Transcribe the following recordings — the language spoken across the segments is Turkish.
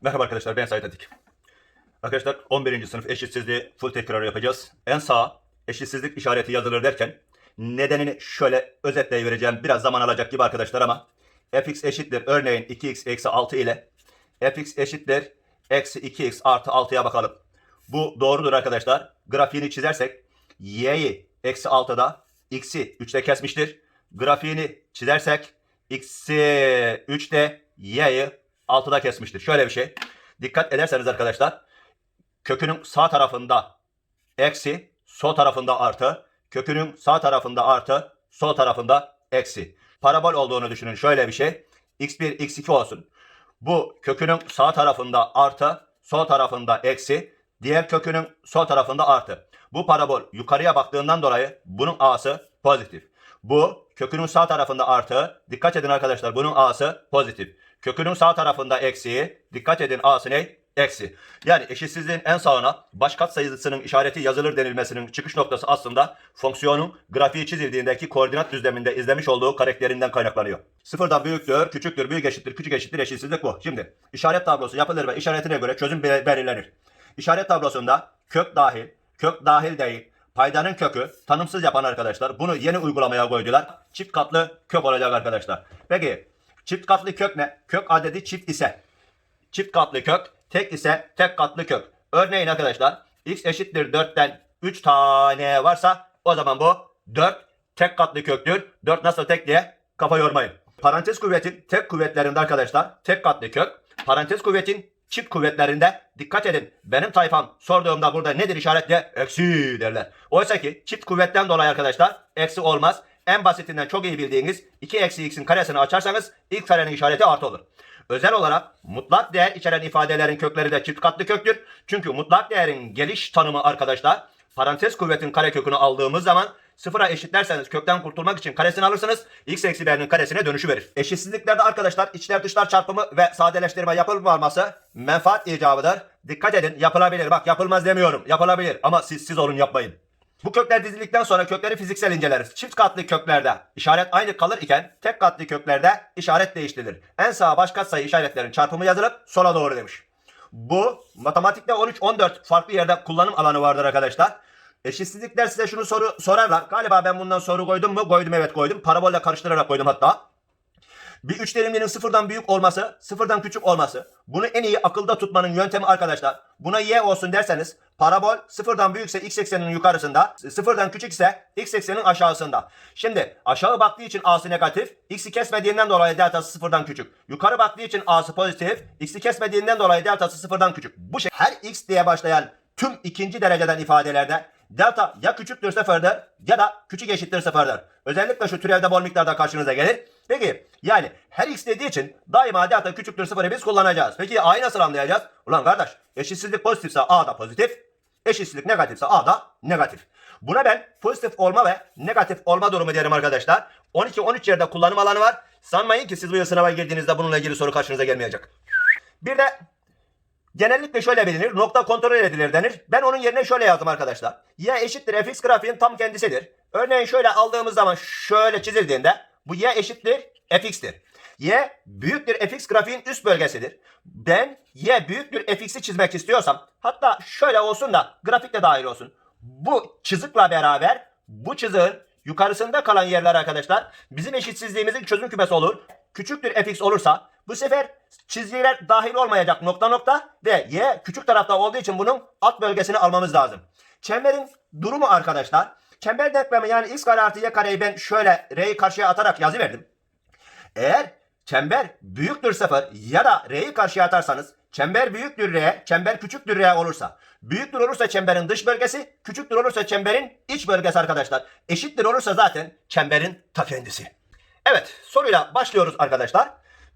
Merhaba arkadaşlar ben Sait Atik. Arkadaşlar 11. sınıf eşitsizliği full tekrar yapacağız. En sağ eşitsizlik işareti yazılır derken nedenini şöyle özetleyivereceğim. Biraz zaman alacak gibi arkadaşlar ama fx eşittir örneğin 2x eksi 6 ile fx eşittir eksi 2x artı 6'ya bakalım. Bu doğrudur arkadaşlar. Grafiğini çizersek y'yi eksi 6'da x'i 3'te kesmiştir. Grafiğini çizersek x'i 3'te y'yi 6'da kesmiştir. Şöyle bir şey. Dikkat ederseniz arkadaşlar kökünün sağ tarafında eksi, sol tarafında artı, kökünün sağ tarafında artı, sol tarafında eksi. Parabol olduğunu düşünün. Şöyle bir şey. x1, x2 olsun. Bu kökünün sağ tarafında artı, sol tarafında eksi, diğer kökünün sol tarafında artı. Bu parabol yukarıya baktığından dolayı bunun a'sı pozitif. Bu kökünün sağ tarafında artı, dikkat edin arkadaşlar bunun a'sı pozitif. Kökünün sağ tarafında eksi, dikkat edin a'sı ne? Eksi. Yani eşitsizliğin en sağına baş katsayısının işareti yazılır denilmesinin çıkış noktası aslında fonksiyonun grafiği çizildiğindeki koordinat düzleminde izlemiş olduğu karakterinden kaynaklanıyor. Sıfırdan büyüktür, küçüktür, büyük eşittir, küçük eşittir eşitsizlik bu. Şimdi işaret tablosu yapılır ve işaretine göre çözüm be- belirlenir. İşaret tablosunda kök dahil, kök dahil değil, paydanın kökü tanımsız yapan arkadaşlar bunu yeni uygulamaya koydular. Çift katlı kök olacak arkadaşlar. Peki çift katlı kök ne? Kök adedi çift ise çift katlı kök, tek ise tek katlı kök. Örneğin arkadaşlar x eşittir 4'ten 3 tane varsa o zaman bu 4 tek katlı köktür. 4 nasıl tek diye kafa yormayın. Parantez kuvvetin tek kuvvetlerinde arkadaşlar tek katlı kök. Parantez kuvvetin çift kuvvetlerinde dikkat edin. Benim tayfam sorduğumda burada nedir işaretle? Eksi derler. Oysa ki çift kuvvetten dolayı arkadaşlar eksi olmaz. En basitinden çok iyi bildiğiniz 2 eksi x'in karesini açarsanız ilk karenin işareti artı olur. Özel olarak mutlak değer içeren ifadelerin kökleri de çift katlı köktür. Çünkü mutlak değerin geliş tanımı arkadaşlar parantez kuvvetin karekökünü aldığımız zaman sıfıra eşitlerseniz kökten kurtulmak için karesini alırsınız. x eksi b'nin karesine dönüşü verir. Eşitsizliklerde arkadaşlar içler dışlar çarpımı ve sadeleştirme yapılmaması menfaat icabıdır. Dikkat edin yapılabilir. Bak yapılmaz demiyorum. Yapılabilir ama siz siz olun yapmayın. Bu kökler dizildikten sonra kökleri fiziksel inceleriz. Çift katlı köklerde işaret aynı kalır iken tek katlı köklerde işaret değiştirilir. En sağa baş katsayı işaretlerin çarpımı yazılıp sola doğru demiş. Bu matematikte 13-14 farklı yerde kullanım alanı vardır arkadaşlar. Eşitsizlikler size şunu soru sorarlar. Galiba ben bundan soru koydum mu? Koydum evet koydum. Parabolle karıştırarak koydum hatta. Bir üç terimlinin sıfırdan büyük olması, sıfırdan küçük olması. Bunu en iyi akılda tutmanın yöntemi arkadaşlar. Buna y olsun derseniz parabol sıfırdan büyükse x ekseninin yukarısında, sıfırdan küçükse x eksenin aşağısında. Şimdi aşağı baktığı için a'sı negatif, x'i kesmediğinden dolayı deltası sıfırdan küçük. Yukarı baktığı için a'sı pozitif, x'i kesmediğinden dolayı deltası sıfırdan küçük. Bu şey her x diye başlayan tüm ikinci dereceden ifadelerde delta ya küçüktür sıfırdır ya da küçük eşittir sıfırdır. Özellikle şu türevde bol miktarda karşınıza gelir. Peki yani her x dediği için daima delta küçüktür sıfırı biz kullanacağız. Peki a'yı nasıl anlayacağız? Ulan kardeş eşitsizlik pozitifse a da pozitif, eşitsizlik negatifse a da negatif. Buna ben pozitif olma ve negatif olma durumu derim arkadaşlar. 12-13 yerde kullanım alanı var. Sanmayın ki siz bu yıl sınava girdiğinizde bununla ilgili soru karşınıza gelmeyecek. Bir de Genellikle şöyle bilinir. Nokta kontrol edilir denir. Ben onun yerine şöyle yazdım arkadaşlar. Y eşittir fx grafiğin tam kendisidir. Örneğin şöyle aldığımız zaman şöyle çizildiğinde bu y eşittir fx'tir. Y büyüktür fx grafiğin üst bölgesidir. Ben y büyüktür fx'i çizmek istiyorsam hatta şöyle olsun da grafik de dahil olsun. Bu çizikle beraber bu çiziğin yukarısında kalan yerler arkadaşlar bizim eşitsizliğimizin çözüm kümesi olur. Küçüktür fx olursa bu sefer çizgiler dahil olmayacak nokta nokta ve y küçük tarafta olduğu için bunun alt bölgesini almamız lazım. Çemberin durumu arkadaşlar. Çember denklemi yani x kare artı y kareyi ben şöyle r'yi karşıya atarak yazıverdim. Eğer çember büyüktür sıfır ya da r'yi karşıya atarsanız çember büyüktür r, çember küçüktür r olursa. Büyüktür olursa çemberin dış bölgesi, küçüktür olursa çemberin iç bölgesi arkadaşlar. Eşittir olursa zaten çemberin ta kendisi. Evet soruyla başlıyoruz arkadaşlar.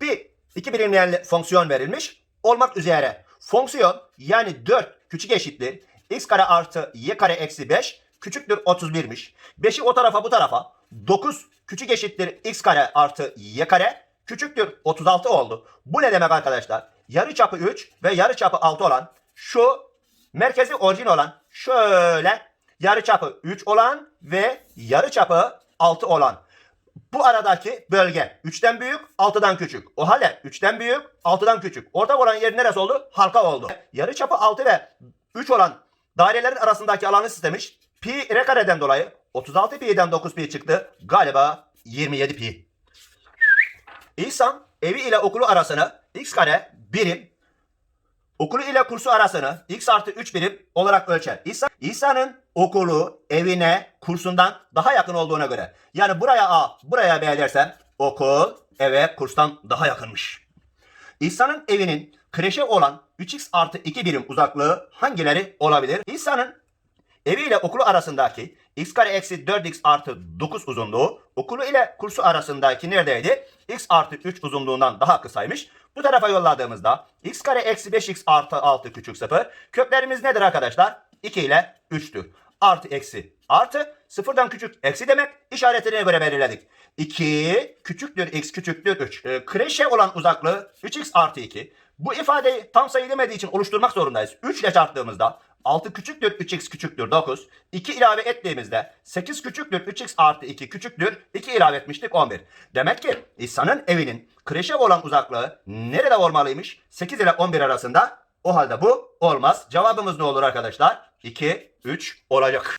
Bir iki bilinmeyen fonksiyon verilmiş olmak üzere. Fonksiyon yani 4 küçük eşittir x kare artı y kare eksi 5 küçüktür 31'miş. 5'i o tarafa bu tarafa 9 küçük eşittir x kare artı y kare küçüktür 36 oldu. Bu ne demek arkadaşlar? Yarı çapı 3 ve yarı çapı 6 olan şu merkezi orijin olan şöyle yarı çapı 3 olan ve yarı çapı 6 olan bu aradaki bölge 3'ten büyük, 6'dan küçük. O halde 3'ten büyük, 6'dan küçük. Ortak olan yer neresi oldu? Halka oldu. Yarı çapı 6 ve 3 olan dairelerin arasındaki alanı istemiş. Pi r kareden dolayı 36 pi'den 9 pi çıktı. Galiba 27 pi. İhsan evi ile okulu arasını x kare birim, okulu ile kursu arasını x artı 3 birim olarak ölçer. İhsan, İhsan'ın okulu evine kursundan daha yakın olduğuna göre. Yani buraya A, buraya B dersem okul eve kurstan daha yakınmış. İhsan'ın evinin kreşe olan 3x artı 2 birim uzaklığı hangileri olabilir? İhsan'ın Evi ile okulu arasındaki x kare eksi 4x artı 9 uzunluğu okulu ile kursu arasındaki neredeydi? x artı 3 uzunluğundan daha kısaymış. Bu tarafa yolladığımızda x kare eksi 5x artı 6 küçük 0. Köklerimiz nedir arkadaşlar? 2 ile 3'tür. Artı eksi artı sıfırdan küçük eksi demek işaretine göre belirledik. 2 küçüktür x küçüktür 3. Ee, kreşe olan uzaklığı 3x artı 2. Bu ifadeyi tam sayı demediği için oluşturmak zorundayız. 3 ile çarptığımızda 6 küçüktür 3x küçüktür 9. 2 ilave ettiğimizde 8 küçüktür 3x artı 2 küçüktür 2 ilave etmiştik 11. Demek ki İhsan'ın evinin kreşe olan uzaklığı nerede olmalıymış? 8 ile 11 arasında. O halde bu olmaz. Cevabımız ne olur arkadaşlar? 2, 3 olacak.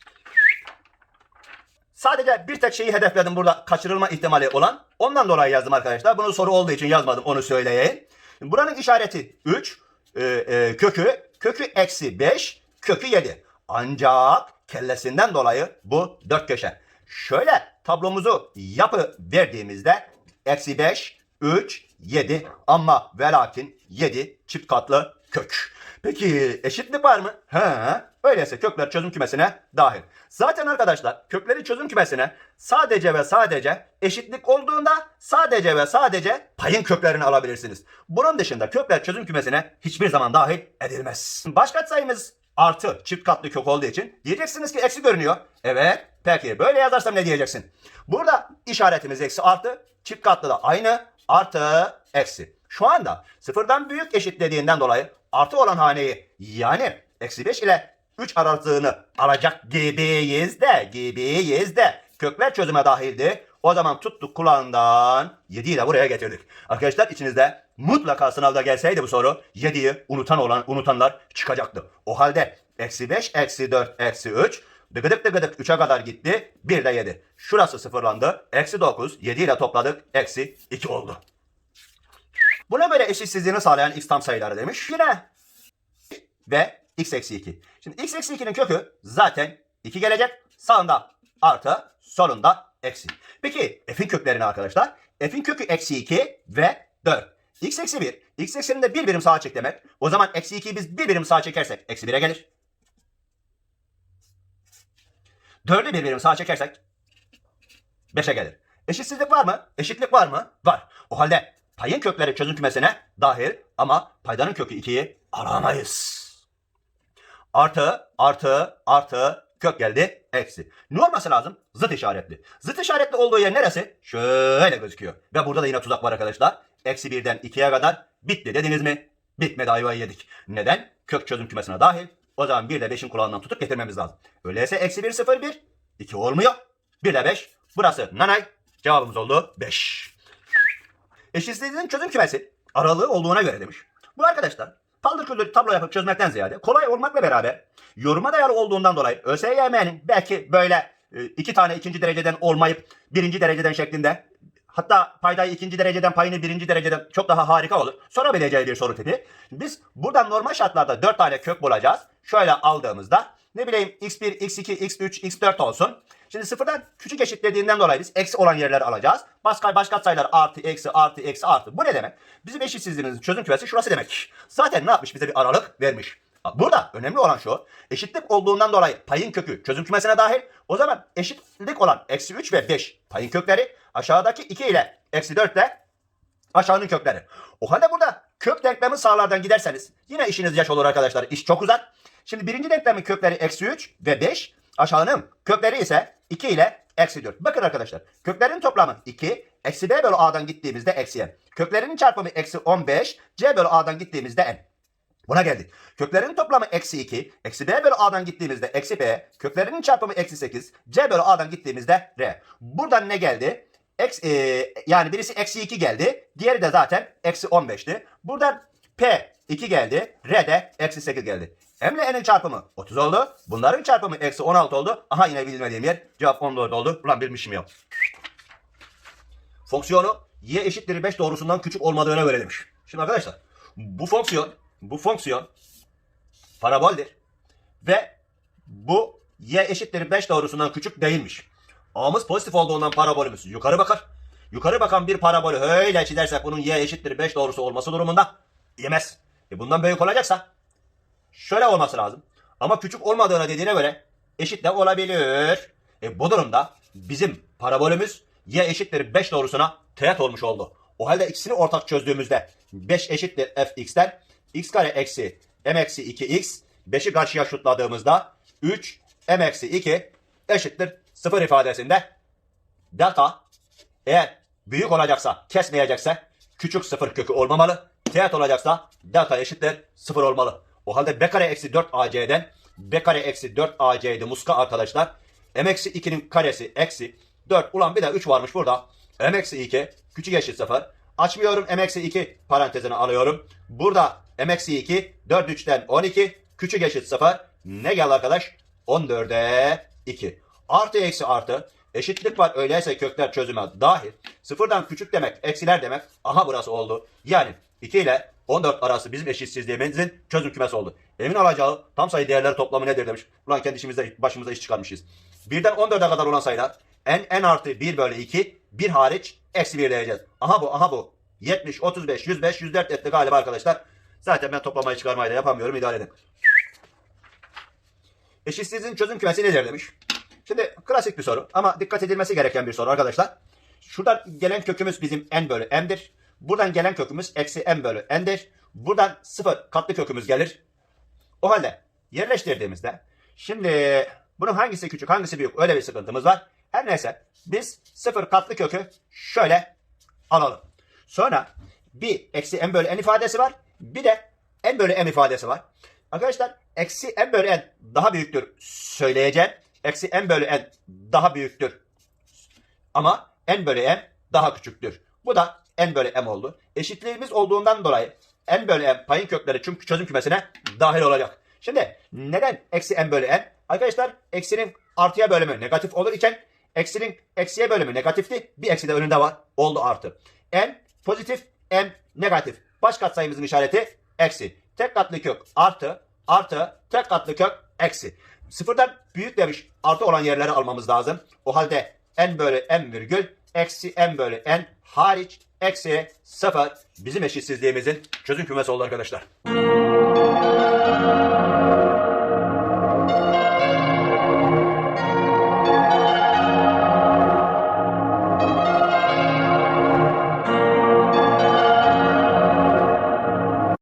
Sadece bir tek şeyi hedefledim burada kaçırılma ihtimali olan. Ondan dolayı yazdım arkadaşlar. Bunu soru olduğu için yazmadım onu söyleyeyim. Buranın işareti 3, e, e, kökü, kökü eksi 5, kökü 7. Ancak kellesinden dolayı bu 4 köşe. Şöyle tablomuzu yapı verdiğimizde eksi 5, 3, 7 ama ve lakin 7 çift katlı kök. Peki eşitlik var mı? He. Öyleyse kökler çözüm kümesine dahil. Zaten arkadaşlar kökleri çözüm kümesine sadece ve sadece eşitlik olduğunda sadece ve sadece payın köklerini alabilirsiniz. Bunun dışında kökler çözüm kümesine hiçbir zaman dahil edilmez. Baş sayımız artı çift katlı kök olduğu için diyeceksiniz ki eksi görünüyor. Evet. Peki böyle yazarsam ne diyeceksin? Burada işaretimiz eksi artı çift katlı da aynı artı eksi. Şu anda sıfırdan büyük eşitlediğinden dolayı artı olan haneyi yani eksi 5 ile 3 aralığını alacak gibiyiz de gibiyiz de kökler çözüme dahildi. O zaman tuttuk kulağından 7'yi de buraya getirdik. Arkadaşlar içinizde mutlaka sınavda gelseydi bu soru 7'yi unutan olan unutanlar çıkacaktı. O halde eksi 5, eksi 4, eksi 3 Dıgıdık dıgıdık 3'e kadar gitti. 1 de 7. Şurası sıfırlandı. Eksi 9. 7 ile topladık. Eksi 2 oldu. Buna göre eşitsizliğini sağlayan x tam sayıları demiş. Yine ve x eksi 2. Şimdi x eksi 2'nin kökü zaten 2 gelecek. Sağında artı solunda eksi. Peki f'in köklerini arkadaşlar. F'in kökü eksi 2 ve 4. x eksi 1. x eksinin de bir birim sağa çek demek. O zaman eksi 2'yi biz bir birim sağa çekersek eksi 1'e gelir. 4'ü bir birim sağa çekersek 5'e gelir. Eşitsizlik var mı? Eşitlik var mı? Var. O halde payın kökleri çözüm kümesine dahil ama paydanın kökü 2'yi aramayız. Artı, artı, artı, kök geldi, eksi. Ne olması lazım? Zıt işaretli. Zıt işaretli olduğu yer neresi? Şöyle gözüküyor. Ve burada da yine tuzak var arkadaşlar. Eksi 1'den 2'ye kadar bitti dediniz mi? Bitmedi ayvayı yedik. Neden? Kök çözüm kümesine dahil. O zaman 1 ile 5'in kulağından tutup getirmemiz lazım. Öyleyse eksi 1, 0, 1. 2 olmuyor. 1 ile 5. Burası nanay. Cevabımız oldu 5. Eşitsizliğin çözüm kümesi aralığı olduğuna göre demiş. Bu arkadaşlar paldır küldür tablo yapıp çözmekten ziyade kolay olmakla beraber yoruma dayalı olduğundan dolayı ÖSYM'nin belki böyle e, iki tane ikinci dereceden olmayıp birinci dereceden şeklinde hatta paydayı ikinci dereceden payını birinci dereceden çok daha harika olur. Sorabileceği bir soru tipi. Biz buradan normal şartlarda dört tane kök bulacağız. Şöyle aldığımızda ne bileyim x1, x2, x3, x4 olsun. Şimdi sıfırdan küçük eşitlediğinden dolayı biz eksi olan yerleri alacağız. Başka başka sayılar artı, eksi, artı, eksi, artı. Bu ne demek? Bizim eşitsizliğimizin çözüm kümesi şurası demek. Zaten ne yapmış? Bize bir aralık vermiş. Burada önemli olan şu. Eşitlik olduğundan dolayı payın kökü çözüm kümesine dahil. O zaman eşitlik olan eksi 3 ve 5 payın kökleri aşağıdaki 2 ile eksi 4 ile aşağının kökleri. O halde burada kök denklemi sağlardan giderseniz yine işiniz yaş olur arkadaşlar. İş çok uzak. Şimdi birinci denklemin kökleri eksi 3 ve 5. Aşağının kökleri ise 2 ile eksi 4. Bakın arkadaşlar köklerin toplamı 2. Eksi b bölü a'dan gittiğimizde eksi n. Köklerin çarpımı eksi 15. c bölü a'dan gittiğimizde n. Buna geldik. Köklerin toplamı eksi 2. Eksi b bölü a'dan gittiğimizde eksi b. Köklerinin çarpımı eksi 8. c bölü a'dan gittiğimizde r. Buradan ne geldi? Eksi, e, yani birisi eksi 2 geldi. Diğeri de zaten eksi 15'ti. Buradan P 2 geldi. R de eksi 8 geldi. M ile N'in çarpımı 30 oldu. Bunların çarpımı eksi 16 oldu. Aha yine bilmediğim yer. Cevap 14 oldu. Ulan bilmişim ya. Fonksiyonu y eşittir 5 doğrusundan küçük olmadığına göre demiş. Şimdi arkadaşlar bu fonksiyon bu fonksiyon paraboldir. Ve bu y eşittir 5 doğrusundan küçük değilmiş. A'mız pozitif olduğundan parabolümüz yukarı bakar. Yukarı bakan bir parabolü öyle çizersek bunun y eşittir 5 doğrusu olması durumunda yemez. E bundan büyük olacaksa şöyle olması lazım. Ama küçük olmadığına dediğine göre eşit de olabilir. E bu durumda bizim parabolümüz y eşittir 5 doğrusuna teğet olmuş oldu. O halde ikisini ortak çözdüğümüzde 5 eşittir fx'ten x kare eksi m eksi 2x 5'i karşıya şutladığımızda 3 m eksi 2 eşittir 0 ifadesinde delta eğer büyük olacaksa kesmeyecekse küçük sıfır kökü olmamalı. Teğet olacaksa delta eşittir sıfır olmalı. O halde b kare eksi 4 ac'den b kare eksi 4 ac'ydi muska arkadaşlar. m eksi 2'nin karesi eksi 4. Ulan bir de 3 varmış burada. m eksi 2 küçük eşit 0. Açmıyorum m eksi 2 parantezine alıyorum. Burada m eksi 2 4 3'ten 12 küçük eşit 0. Ne geldi arkadaş? 14'e 2. Artı eksi artı. Eşitlik var öyleyse kökler çözüme dahil. Sıfırdan küçük demek eksiler demek. Aha burası oldu. Yani 2 ile 14 arası bizim eşitsizliğimizin çözüm kümesi oldu. Emin alacağı tam sayı değerleri toplamı nedir demiş. Ulan kendi işimizde başımıza iş çıkarmışız. Birden 14'e kadar olan sayılar n, n artı 1 bölü 2 1 hariç eksi 1 diyeceğiz. Aha bu aha bu. 70, 35, 105, 104 etti galiba arkadaşlar. Zaten ben toplamayı çıkarmayı da yapamıyorum idare edin. Eşitsizliğin çözüm kümesi nedir demiş. Şimdi klasik bir soru ama dikkat edilmesi gereken bir soru arkadaşlar. Şuradan gelen kökümüz bizim n bölü m'dir. Buradan gelen kökümüz eksi m bölü n'dir. Buradan sıfır katlı kökümüz gelir. O halde yerleştirdiğimizde şimdi bunun hangisi küçük hangisi büyük öyle bir sıkıntımız var. Her neyse biz sıfır katlı kökü şöyle alalım. Sonra bir eksi m bölü n ifadesi var. Bir de n bölü m ifadesi var. Arkadaşlar eksi m bölü n daha büyüktür söyleyeceğim. Eksi m bölü n daha büyüktür. Ama n bölü m daha küçüktür. Bu da n bölü m oldu. Eşitliğimiz olduğundan dolayı n bölü m payın kökleri çünkü çözüm kümesine dahil olacak. Şimdi neden eksi n bölü n? Arkadaşlar eksinin artıya bölümü negatif olur iken eksinin eksiye bölümü negatifti. Bir eksi de önünde var. Oldu artı. n pozitif m negatif. Baş katsayımızın işareti eksi. Tek katlı kök artı artı tek katlı kök eksi. Sıfırdan büyük demiş artı olan yerleri almamız lazım. O halde n bölü m virgül eksi m bölü n hariç eksi sıfır bizim eşitsizliğimizin çözüm kümesi oldu arkadaşlar.